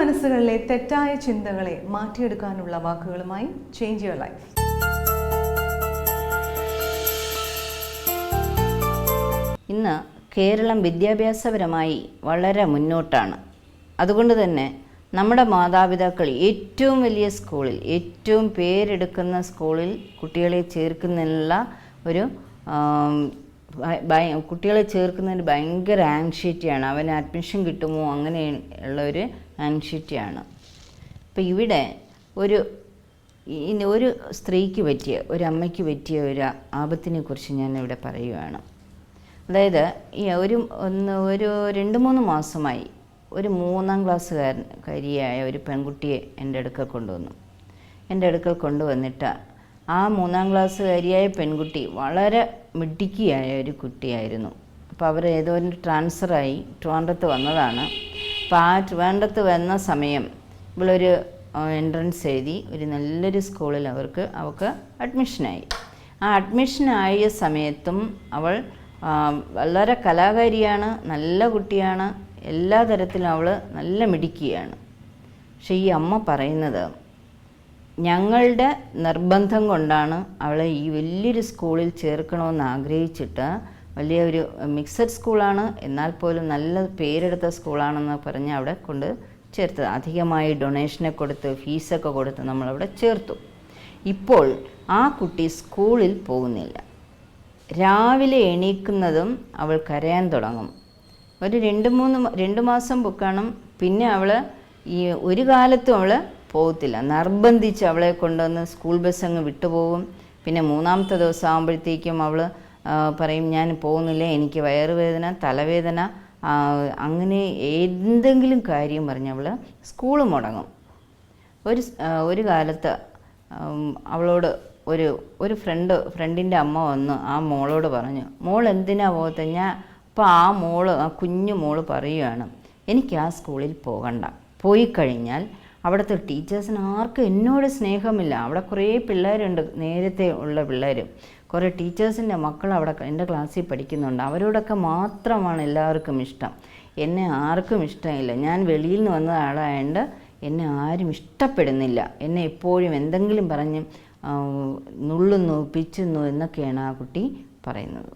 മനസ്സുകളിലെ തെറ്റായ ചിന്തകളെ മാറ്റിയെടുക്കാനുള്ള വാക്കുകളുമായി ചേഞ്ച് യുവർ ലൈഫ് ഇന്ന് കേരളം വിദ്യാഭ്യാസപരമായി വളരെ മുന്നോട്ടാണ്. അതുകൊണ്ട് തന്നെ നമ്മുടെ മാതാപിതാക്കൾ ഏറ്റവും വലിയ സ്കൂളിൽ ഏറ്റവും പേരെടുക്കുന്ന സ്കൂളിൽ കുട്ടികളെ ചേർക്കുന്നതിനുള്ള ഒരു കുട്ടികളെ ചേർക്കുന്നതിന് ഭയങ്കര ആങ്ഷൈറ്റിയാണ് അവന് അഡ്മിഷൻ കിട്ടുമോ? അങ്ങനെ ഉള്ള ഒരു ആങ്ഷൈറ്റിയാണ് ഇപ്പം ഇവിടെ ഒരു ഈ ഒരു സ്ത്രീക്ക് പറ്റിയ ഒരു അമ്മയ്ക്ക് പറ്റിയ ഒരു ആപത്തിനെ കുറിച്ച് ഞാൻ ഇവിടെ പറയുകയാണ് അതായത് ഈ ഒരു ഒന്ന് ഒരു രണ്ട് മൂന്ന് മാസമായി ഒരു മൂന്നാം ക്ലാസ്സുകാരൻ കരിയായ ഒരു പെൺകുട്ടിയെ എന്റെ അടുക്കൽ കൊണ്ടുവന്നു. എന്റെ അടുക്കൽ കൊണ്ടുവന്നിട്ട് ആ മൂന്നാം ക്ലാസ്സുകാരിയായ പെൺകുട്ടി വളരെ മിടുക്കിയായ ഒരു കുട്ടിയായിരുന്നു. അപ്പോൾ അവർ ഏതോ ഒരു ട്രാൻസ്ഫറായി ട്രിവാൻഡ്രത്ത് വന്നതാണ്. അപ്പോൾ ആ ട്രിവാൻഡ്രത്ത് വന്ന സമയം ഇവളൊരു എൻട്രൻസ് എഴുതി ഒരു നല്ലൊരു സ്കൂളിൽ അവർക്ക് അവൾക്ക് അഡ്മിഷനായി. ആ അഡ്മിഷനായ സമയത്തും അവൾ വളരെ കലാകാരിയാണ് നല്ല കുട്ടിയാണ് എല്ലാ തരത്തിലും അവൾ നല്ല മിടുക്കിയാണ്. പക്ഷേ ഈ അമ്മ പറയുന്നത് ഞങ്ങളുടെ നിർബന്ധം കൊണ്ടാണ് അവളെ ഈ വലിയൊരു സ്കൂളിൽ ചേർക്കണമെന്ന് ആഗ്രഹിച്ചിട്ട് വലിയ ഒരു മിക്സഡ് സ്കൂളാണ് എന്നാൽ പോലും നല്ല പേരെടുത്ത സ്കൂളാണെന്ന് പറഞ്ഞ് അവിടെ കൊണ്ട് ചേർത്തത്. അധികമായി ഡൊണേഷനെ കൊടുത്ത് ഫീസൊക്കെ കൊടുത്ത് നമ്മളവിടെ ചേർത്തു. ഇപ്പോൾ ആ കുട്ടി സ്കൂളിൽ പോകുന്നില്ല. രാവിലെ എണീക്കുന്നതും അവൾ കരയാൻ തുടങ്ങും. ഒരു രണ്ട് മൂന്ന് രണ്ട് മാസം ബുക്കാണ് പിന്നെ അവൾ ഈ ഒരു കാലത്തും അവൾ പോകത്തില്ല. നിർബന്ധിച്ച് അവളെ കൊണ്ടുവന്ന് സ്കൂൾ ബസ് അങ്ങ് വിട്ടുപോകും. പിന്നെ മൂന്നാമത്തെ ദിവസം ആകുമ്പോഴത്തേക്കും അവൾ പറയും ഞാൻ പോകുന്നില്ല? എനിക്ക് വയറുവേദന തലവേദന. അങ്ങനെ എന്തെങ്കിലും കാര്യം പറഞ്ഞ് അവൾ സ്കൂൾ മുടങ്ങും. ഒരു ഒരു കാലത്ത് അവളോട് ഒരു ഒരു ഫ്രണ്ട് ഫ്രണ്ടിന്റെ അമ്മ വന്ന് ആ മോളോട് പറഞ്ഞു മോൾ എന്തിനാ പോകത്തെ? ഞാൻ അപ്പോൾ ആ മോൾ ആ കുഞ്ഞു മോൾ പറയുകയാണ് എനിക്ക് ആ സ്കൂളിൽ പോകണ്ട. പോയി കഴിഞ്ഞാൽ അവിടുത്തെ ടീച്ചേഴ്സിന് ആർക്കും എന്നോട് സ്നേഹമില്ല. അവിടെ കുറേ പിള്ളേരുണ്ട് നേരത്തെ ഉള്ള പിള്ളേർ കുറേ ടീച്ചേഴ്സിന്റെ മക്കൾ അവിടെ എന്റെ ക്ലാസ്സിൽ പഠിക്കുന്നുണ്ട്. അവരോടൊക്കെ മാത്രമാണ് എല്ലാവർക്കും ഇഷ്ടം. എന്നെ ആർക്കും ഇഷ്ടമില്ല. ഞാൻ വെളിയിൽ നിന്ന് വന്ന ആളായതുകൊണ്ട് എന്നെ ആരും ഇഷ്ടപ്പെടുന്നില്ല. എന്നെ എപ്പോഴും എന്തെങ്കിലും പറഞ്ഞ് നുള്ളുന്നു പിച്ചുന്നു എന്നൊക്കെയാണ് ആ കുട്ടി പറയുന്നത്.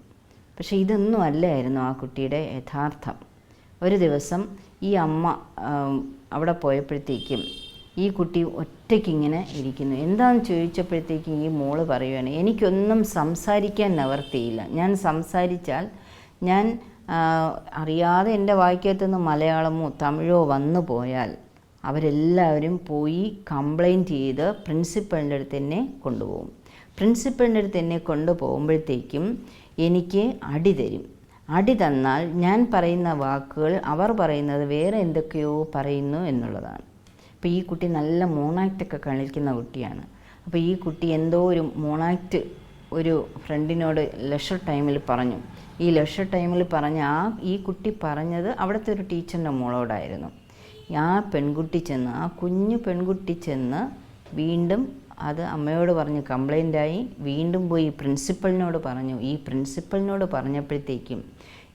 പക്ഷേ ഇതൊന്നും അല്ലായിരുന്നു ആ കുട്ടിയുടെ യഥാർത്ഥം. ഒരു ദിവസം ഈ അമ്മ അവിടെ പോയപ്പോഴത്തേക്കും ഈ കുട്ടി ഒറ്റയ്ക്കിങ്ങനെ ഇരിക്കുന്നു. എന്താണെന്ന് ചോദിച്ചപ്പോഴത്തേക്കും ഈ മോൾ പറയുകയാണ് എനിക്കൊന്നും സംസാരിക്കാൻ നിവർത്തിയില്ല. ഞാൻ സംസാരിച്ചാൽ ഞാൻ അറിയാതെ എന്റെ വായിക്കകത്തുനിന്ന് മലയാളമോ തമിഴോ വന്നു പോയാൽ അവരെല്ലാവരും പോയി കംപ്ലൈന്റ് ചെയ്ത് പ്രിൻസിപ്പളിന്റെ അടുത്ത് എന്നെ കൊണ്ടുപോകും. പ്രിൻസിപ്പളിന്റെ അടുത്ത് എന്നെ കൊണ്ടുപോകുമ്പോഴത്തേക്കും എനിക്ക് അടി തരും. അടി തന്നാൽ ഞാൻ പറയുന്ന വാക്കുകൾ അവർ പറയുന്നത് വേറെ എന്തൊക്കെയോ പറയുന്നു എന്നുള്ളതാണ്. അപ്പോൾ ഈ കുട്ടി നല്ല മോണാക്റ്റൊക്കെ കളിക്കുന്ന കുട്ടിയാണ്. അപ്പോൾ ഈ കുട്ടി എന്തോ ഒരു മോണാക്റ്റ് ഒരു ഫ്രണ്ടിനോട് ലഷർ ടൈമിൽ പറഞ്ഞു. ഈ ലഷർ ടൈമിൽ പറഞ്ഞ ആ ഈ കുട്ടി പറഞ്ഞത് അവിടുത്തെ ഒരു ടീച്ചറിന്റെ മോളോടായിരുന്നു. ആ പെൺകുട്ടി ചെന്ന് ആ കുഞ്ഞു പെൺകുട്ടി ചെന്ന് വീണ്ടും അത് അമ്മയോട് പറഞ്ഞ് കംപ്ലൈന്റായി വീണ്ടും പോയി പ്രിൻസിപ്പളിനോട് പറഞ്ഞു ഈ പ്രിൻസിപ്പളിനോട് പറഞ്ഞപ്പോഴത്തേക്കും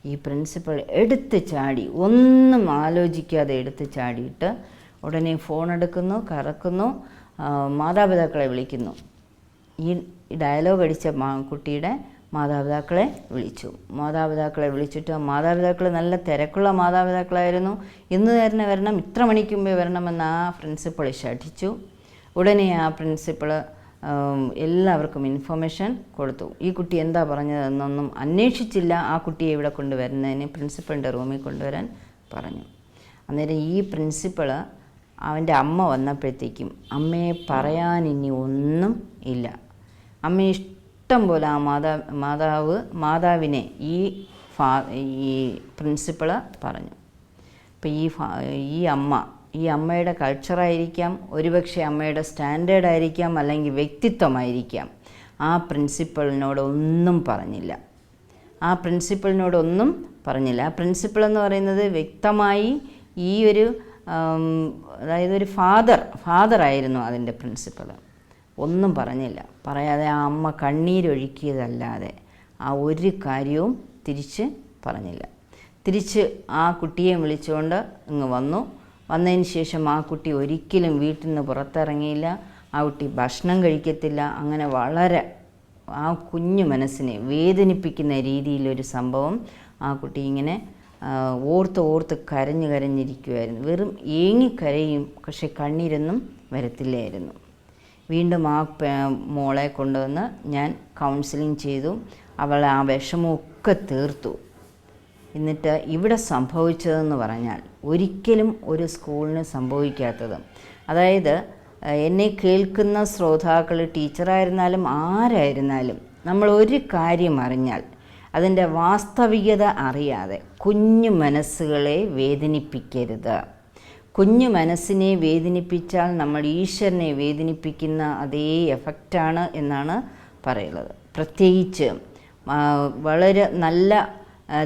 ഈ പ്രിൻസിപ്പൾ എടുത്ത് ചാടി ഒന്നും ആലോചിക്കാതെ എടുത്ത് ചാടിയിട്ട് ഉടനെ ഫോൺ എടുക്കുന്നു കറക്കുന്നു മാതാപിതാക്കളെ വിളിക്കുന്നു. ഈ ഡയലോഗ് അടിച്ച കുട്ടിയുടെ മാതാപിതാക്കളെ വിളിച്ചു. മാതാപിതാക്കളെ വിളിച്ചിട്ട് മാതാപിതാക്കൾ നല്ല തിരക്കുള്ള മാതാപിതാക്കളായിരുന്നു. ഇന്ന് തന്നെ വരണം ഇത്ര മണിക്ക് മുമ്പേ വരണമെന്ന് ആ പ്രിൻസിപ്പൾ ശഠിച്ചു. ഉടനെ ആ പ്രിൻസിപ്പൾ എല്ലാവർക്കും ഇൻഫർമേഷൻ കൊടുത്തു. ഈ കുട്ടി എന്താ പറഞ്ഞതെന്നൊന്നും അന്വേഷിച്ചില്ല. ആ കുട്ടിയെ ഇവിടെ കൊണ്ടുവരുന്നതിന് പ്രിൻസിപ്പളിന്റെ റൂമിൽ കൊണ്ടുവരാൻ പറഞ്ഞു. അന്നേരം ഈ പ്രിൻസിപ്പൾ അവന്റെ അമ്മ വന്നപ്പോഴത്തേക്കും അമ്മയെ പറയാൻ ഇനി ഒന്നും ഇല്ല. അമ്മ ഇഷ്ടം പോലെ ആ മാതാ മാതാവ് മാതാവിനെ ഈ ഫാ ഈ പ്രിൻസിപ്പൾ പറഞ്ഞു. അപ്പോൾ ഈ ഫാ ഈ അമ്മ ഈ അമ്മയുടെ കൾച്ചറായിരിക്കാം ഒരുപക്ഷെ അമ്മയുടെ സ്റ്റാൻഡേർഡ് ആയിരിക്കാം അല്ലെങ്കിൽ വ്യക്തിത്വമായിരിക്കാം. ആ പ്രിൻസിപ്പളിനോട് ഒന്നും പറഞ്ഞില്ല. ആ പ്രിൻസിപ്പളിനോടൊന്നും പറഞ്ഞില്ല. ആ പ്രിൻസിപ്പൾ എന്ന് പറയുന്നത് വ്യക്തമായി ഈ ഒരു അതായത് ഒരു ഫാദർ ഫാദറായിരുന്നു അതിന്റെ പ്രിൻസിപ്പൾ ഒന്നും പറഞ്ഞില്ല. പറയാതെ ആ അമ്മ കണ്ണീരൊഴുക്കിയതല്ലാതെ ആ ഒരു കാര്യവും തിരിച്ച് പറഞ്ഞില്ല. തിരിച്ച് ആ കുട്ടിയെ വിളിച്ചുകൊണ്ട് ഇങ്ങ് വന്നു. വന്നതിന് ശേഷം ആ കുട്ടി ഒരിക്കലും വീട്ടിൽ നിന്ന് പുറത്തിറങ്ങിയില്ല. ആ കുട്ടി ഭക്ഷണം കഴിക്കത്തില്ല. അങ്ങനെ വളരെ ആ കുഞ്ഞു മനസ്സിനെ വേദനിപ്പിക്കുന്ന രീതിയിലൊരു സംഭവം ആ കുട്ടി ഇങ്ങനെ ഓർത്ത് ഓർത്ത് കരഞ്ഞു കരഞ്ഞിരിക്കുമായിരുന്നു വെറും ഏങ്ങിക്കരയും പക്ഷെ കണ്ണീരൊന്നും വരത്തില്ലായിരുന്നു. വീണ്ടും ആ മോളെ കൊണ്ടുവന്ന് ഞാൻ കൗൺസിലിംഗ് ചെയ്തു. അവളെ ആ വിഷമമൊക്കെ തീർത്തു. എന്നിട്ട് ഇവിടെ സംഭവിച്ചതെന്ന് പറഞ്ഞാൽ ഒരിക്കലും ഒരു സ്കൂളിന് സംഭവിക്കാത്തതും. അതായത് എന്നെ കേൾക്കുന്ന ശ്രോതാക്കൾ ടീച്ചറായിരുന്നാലും ആരായിരുന്നാലും നമ്മൾ ഒരു കാര്യം അറിഞ്ഞാൽ അതിന്റെ വാസ്തവികത അറിയാതെ കുഞ്ഞു മനസ്സുകളെ വേദനിപ്പിക്കരുത്. കുഞ്ഞു മനസ്സിനെ വേദനിപ്പിച്ചാൽ നമ്മൾ ഈശ്വരനെ വേദനിപ്പിക്കുന്ന അതേ എഫക്റ്റാണ് എന്നാണ് പറയുന്നത്. പ്രത്യേകിച്ച് വളരെ നല്ല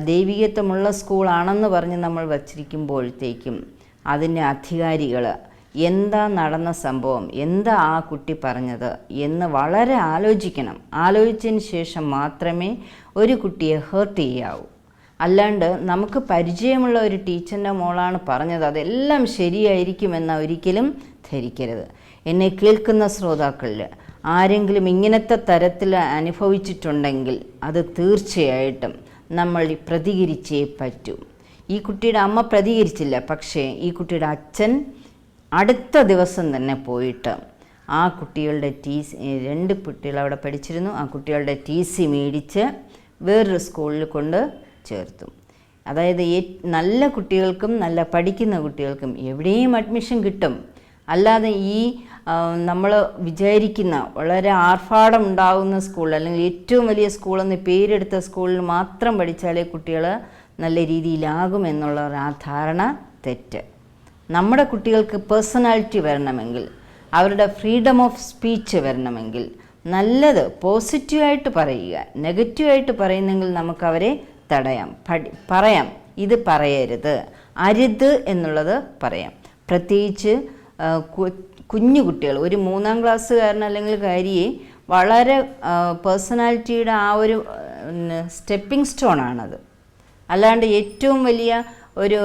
ദൈവികത്വമുള്ള സ്കൂളാണെന്ന് പറഞ്ഞ് നമ്മൾ വച്ചിരിക്കുമ്പോഴത്തേക്കും അതിന്റെ അധികാരികൾ എന്താ നടന്ന സംഭവം എന്താ ആ കുട്ടി പറഞ്ഞത് എന്ന് വളരെ ആലോചിക്കണം. ആലോചിച്ചതിന് ശേഷം മാത്രമേ ഒരു കുട്ടിയെ ഹേർട്ട് ചെയ്യാവൂ. അല്ലാണ്ട് നമുക്ക് പരിചയമുള്ള ഒരു ടീച്ചറിന്റെ മോളാണ് പറഞ്ഞത് അതെല്ലാം ശരിയായിരിക്കുമെന്ന ഒരിക്കലും ധരിക്കരുത്. എന്നെ കേൾക്കുന്ന ശ്രോതാക്കളിൽ ആരെങ്കിലും ഇങ്ങനത്തെ തരത്തിൽ അനുഭവിച്ചിട്ടുണ്ടെങ്കിൽ അത് തീർച്ചയായിട്ടും നമ്മൾ പ്രതികരിച്ചേ പറ്റൂ. ഈ കുട്ടിയുടെ അമ്മ പ്രതികരിച്ചില്ല പക്ഷേ ഈ കുട്ടിയുടെ അച്ഛൻ അടുത്ത ദിവസം തന്നെ പോയിട്ട് ആ കുട്ടികളുടെ ടി സി രണ്ട് കുട്ടികൾ അവിടെ പഠിച്ചിരുന്നു. ആ കുട്ടികളുടെ ടി സി മേടിച്ച് വേറൊരു സ്കൂളിൽ കൊണ്ട് ചേർത്തു. അതായത് നല്ല കുട്ടികൾക്കും നല്ല പഠിക്കുന്ന കുട്ടികൾക്കും എവിടെയും അഡ്മിഷൻ കിട്ടും. അല്ലാതെ ഈ നമ്മൾ വിചാരിക്കുന്ന വളരെ ആർഭാടം ഉണ്ടാകുന്ന സ്കൂൾ അല്ലെങ്കിൽ ഏറ്റവും വലിയ സ്കൂളെന്ന് പേരെടുത്ത സ്കൂളിൽ മാത്രം പഠിച്ചാലേ കുട്ടികൾ നല്ല രീതിയിലാകും എന്നുള്ള ആ ധാരണ തെറ്റ്. നമ്മുടെ കുട്ടികൾക്ക് പേഴ്സണാലിറ്റി വരണമെങ്കിൽ അവരുടെ ഫ്രീഡം ഓഫ് സ്പീച്ച് വരണമെങ്കിൽ നല്ലത് പോസിറ്റീവായിട്ട് പറയുക നെഗറ്റീവായിട്ട് പറയുന്നെങ്കിൽ നമുക്ക് അവരെ തടയാം പഠി പറയാം. ഇത് പറയരുത്. അരുത് എന്നുള്ളത് പറയാം. പ്രത്യേകിച്ച് കുഞ്ഞു കുട്ടികൾ. ഒരു മൂന്നാം ക്ലാസ്സുകാരൻ അല്ലെങ്കിൽ കാരിയെ വളരെ പേഴ്സണാലിറ്റിയുടെ ആ ഒരു സ്റ്റെപ്പിംഗ് സ്റ്റോൺ ആണത്. അല്ലാണ്ട് ഏറ്റവും വലിയ ഒരു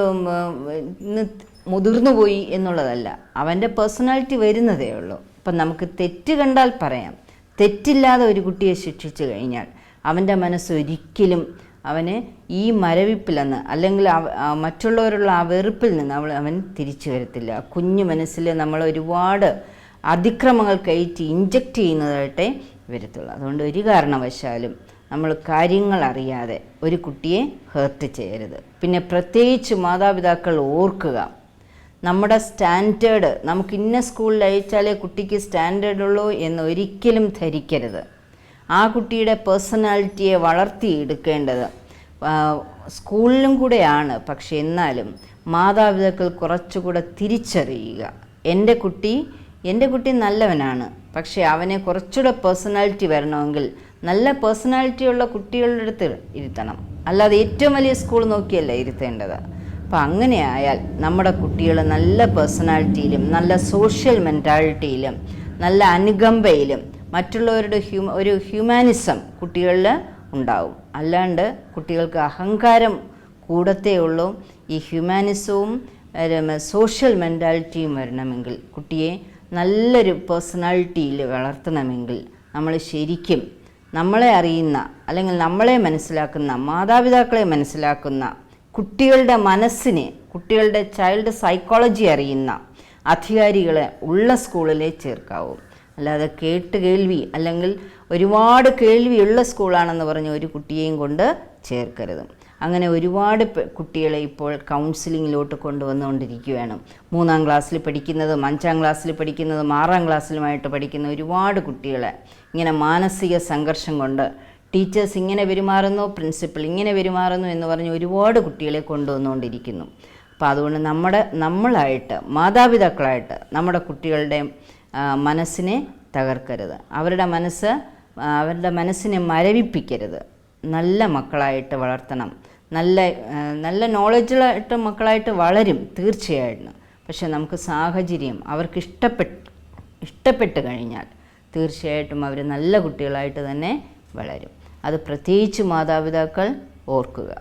മുതിർന്നു പോയി എന്നുള്ളതല്ല. അവന്റെ പേഴ്സണാലിറ്റി വരുന്നതേ ഉള്ളൂ. അപ്പം നമുക്ക് തെറ്റ് കണ്ടാൽ പറയാം. തെറ്റില്ലാതെ ഒരു കുട്ടിയെ ശിക്ഷിച്ചു കഴിഞ്ഞാൽ അവന്റെ മനസ്സ് ഒരിക്കലും അവന് ഈ മരവിപ്പിൽ നിന്ന് അല്ലെങ്കിൽ മറ്റുള്ളവരുള്ള ആ വെറുപ്പിൽ നിന്ന് അവൾ അവൻ തിരിച്ചു വരത്തില്ല. കുഞ്ഞു മനസ്സിൽ നമ്മൾ ഒരുപാട് അതിക്രമങ്ങൾ കയറ്റി ഇഞ്ചക്റ്റ് ചെയ്യുന്നതായിട്ടേ വരത്തുള്ളൂ. അതുകൊണ്ട് ഒരു കാരണവശാലും നമ്മൾ കാര്യങ്ങൾ അറിയാതെ ഒരു കുട്ടിയെ ഹേർട്ട് ചെയ്യരുത്. പിന്നെ പ്രത്യേകിച്ച് മാതാപിതാക്കൾ ഓർക്കുക നമ്മുടെ സ്റ്റാൻഡേർഡ് നമുക്ക് ഇന്ന സ്കൂളിൽ അയച്ചാലേ കുട്ടിക്ക് സ്റ്റാൻഡേർഡ് ഉള്ളൂ എന്ന് ഒരിക്കലും ധരിക്കരുത്. ആ കുട്ടിയുടെ പേഴ്സണാലിറ്റിയെ വളർത്തിയെടുക്കേണ്ടത് സ്കൂളിലും കൂടെയാണ്. പക്ഷെ എന്നാലും മാതാപിതാക്കൾ കുറച്ചുകൂടെ തിരിച്ചറിയുക. എന്റെ കുട്ടി എന്റെ കുട്ടി നല്ലവനാണ്. പക്ഷേ അവനെ കുറച്ചുകൂടെ പേഴ്സണാലിറ്റി വരണമെങ്കിൽ നല്ല പേഴ്സണാലിറ്റിയുള്ള കുട്ടികളുടെ അടുത്ത് ഇരുത്തണം. അല്ലാതെ ഏറ്റവും വലിയ സ്കൂൾ നോക്കിയല്ല ഇരുത്തേണ്ടത്. അപ്പം അങ്ങനെയായാൽ നമ്മുടെ കുട്ടികൾ നല്ല പേഴ്സണാലിറ്റിയിലും നല്ല സോഷ്യൽ മെന്റാലിറ്റിയിലും നല്ല അനുകമ്പയിലും മറ്റുള്ളവരുടെ ഹ്യൂമ ഒരു ഹ്യൂമാനിസം കുട്ടികളിൽ ഉണ്ടാവും. അല്ലാണ്ട് കുട്ടികൾക്ക് അഹങ്കാരം കൂടത്തേ ഉള്ളൂ. ഈ ഹ്യൂമാനിസവും സോഷ്യൽ മെന്റാലിറ്റിയും വരണമെങ്കിൽ കുട്ടിയെ നല്ലൊരു പേഴ്സണാലിറ്റിയിൽ വളർത്തണമെങ്കിൽ നമ്മൾ ശരിക്കും നമ്മളെ അറിയുന്ന അല്ലെങ്കിൽ നമ്മളെ മനസ്സിലാക്കുന്ന മാതാപിതാക്കളെ മനസ്സിലാക്കുന്ന കുട്ടികളുടെ മനസ്സിനെ കുട്ടികളുടെ ചൈൽഡ് സൈക്കോളജി അറിയുന്ന അധികാരികളെ ഉള്ള സ്കൂളിലേ ചേർക്കാവൂ. അല്ലാതെ കേട്ട് കേൾവി അല്ലെങ്കിൽ ഒരുപാട് കേൾവിയുള്ള സ്കൂളാണെന്ന് പറഞ്ഞ് ഒരു കുട്ടിയെയും കൊണ്ട് ചേർക്കരുത്. അങ്ങനെ ഒരുപാട് കുട്ടികളെ ഇപ്പോൾ കൗൺസിലിങ്ങിലോട്ട് കൊണ്ടുവന്നുകൊണ്ടിരിക്കുകയാണ്. മൂന്നാം ക്ലാസ്സിൽ പഠിക്കുന്നതും അഞ്ചാം ക്ലാസ്സിൽ പഠിക്കുന്നതും ആറാം ക്ലാസ്സിലുമായിട്ട് പഠിക്കുന്ന ഒരുപാട് കുട്ടികളെ ഇങ്ങനെ മാനസിക സംഘർഷം കൊണ്ട് ടീച്ചേഴ്സ് ഇങ്ങനെ പെരുമാറുന്നു പ്രിൻസിപ്പൽ ഇങ്ങനെ പെരുമാറുന്നു എന്ന് പറഞ്ഞ് ഒരുപാട് കുട്ടികളെ കൊണ്ടുവന്നുകൊണ്ടിരിക്കുന്നു. അപ്പോൾ അതുകൊണ്ട് നമ്മുടെ നമ്മളായിട്ട് മാതാപിതാക്കളായിട്ട് നമ്മുടെ കുട്ടികളുടെ ആ, മനസ്സിനെ തകർക്കരുത്. അവരുടെ മനസ്സ് അവരുടെ മനസ്സിനെ മരവിപ്പിക്കരുത്. നല്ല മക്കളായിട്ട് വളർത്തണം. നല്ല നല്ല നോളജുള്ളായിട്ട് മക്കളായിട്ട് വളരും തീർച്ചയായിട്ടും. പക്ഷെ നമുക്ക് സാഹചര്യം അവർക്ക് ഇഷ്ടപ്പെട്ട് ഇഷ്ടപ്പെട്ട് കഴിഞ്ഞാൽ തീർച്ചയായിട്ടും അവർ നല്ല കുട്ടികളായിട്ട് തന്നെ വളരും. അത് പ്രത്യേകിച്ച് മാതാപിതാക്കൾ ഓർക്കുക.